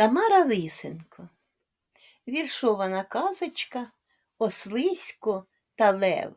Тамара Лисенко. Віршована казочка Ослисько та Лев.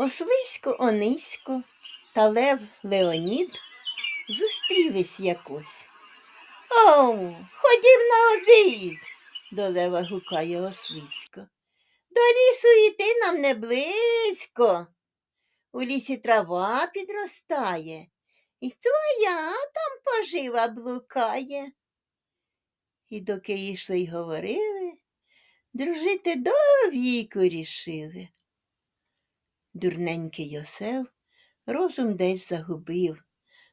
Ослисько Онисько та Лев Леонід зустрілись якось. Оу, ходім на обід, до лева гукає Ослисько. До лісу йти нам не близько. У лісі трава підростає, і твоя там пожива блукає. І доки йшли й говорили, дружити до віку рішили. Дурненький осел розум десь загубив,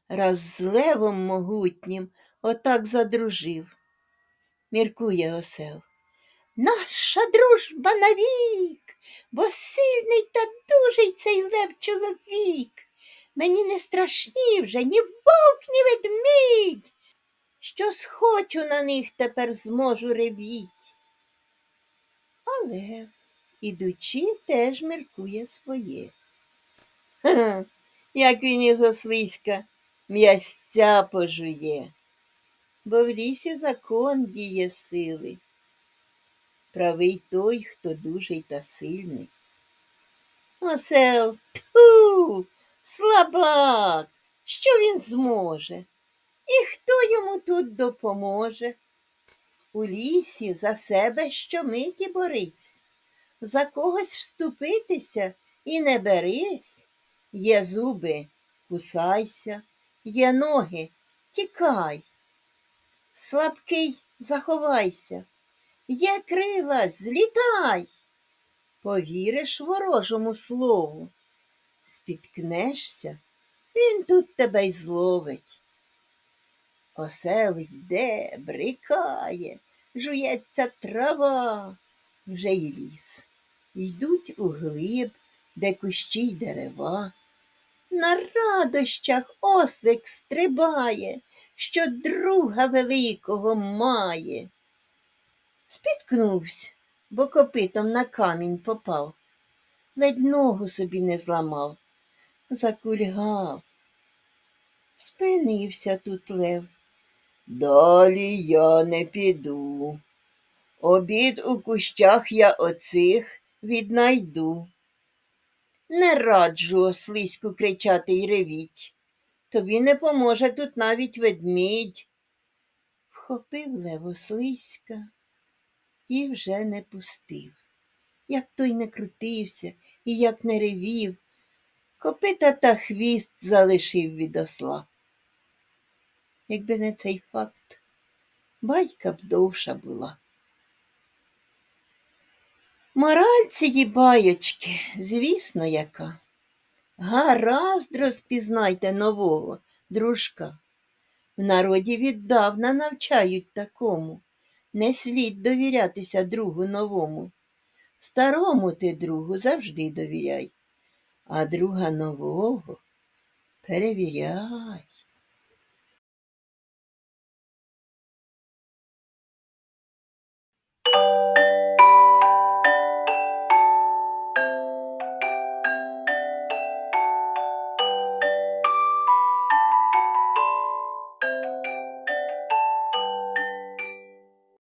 раз з левом могутнім отак задружив. Міркує осел. Наша дружба навік, бо сильний та дужий цей лев чоловік. Мені не страшні вже ні вовк, ні ведмідь. Що схочу на них тепер зможу ревіть. А лев, ідучи, теж міркує своє. Ха, як він із ослиська м'ясця пожує, бо в лісі закон діє сили. Правий той, хто дужий та сильний. Осел, ту, слабак, що він зможе? І хто йому тут допоможе? У лісі за себе щомиті борись, за когось вступитися і не берись. Є зуби, кусайся, є ноги, тікай. Слабкий заховайся, є крила, злітай. Повіриш ворожому слову, спіткнешся, він тут тебе й зловить. Осел йде, брикає, жується трава, вже й ліс. Йдуть у глиб, де кущі й дерева. На радощах ослик стрибає, що друга великого має. Спіткнувся, бо копитом на камінь попав, ледь ногу собі не зламав, закульгав. Спинився тут лев. Далі я не піду. Обід у кущах я оцих віднайду. Не раджу ослиську кричати й ревіть. Тобі не поможе тут навіть ведмідь. Вхопив лев ослиська і вже не пустив. Як той не крутився і як не ревів, копита та хвіст залишив від осла. Якби не цей факт, байка б довша була. Мораль цієї байочки, звісно, яка. Гаразд розпізнайте нового дружка. В народі віддавна навчають такому. Не слід довірятися другу новому. Старому ти другу завжди довіряй, а друга нового перевіряй.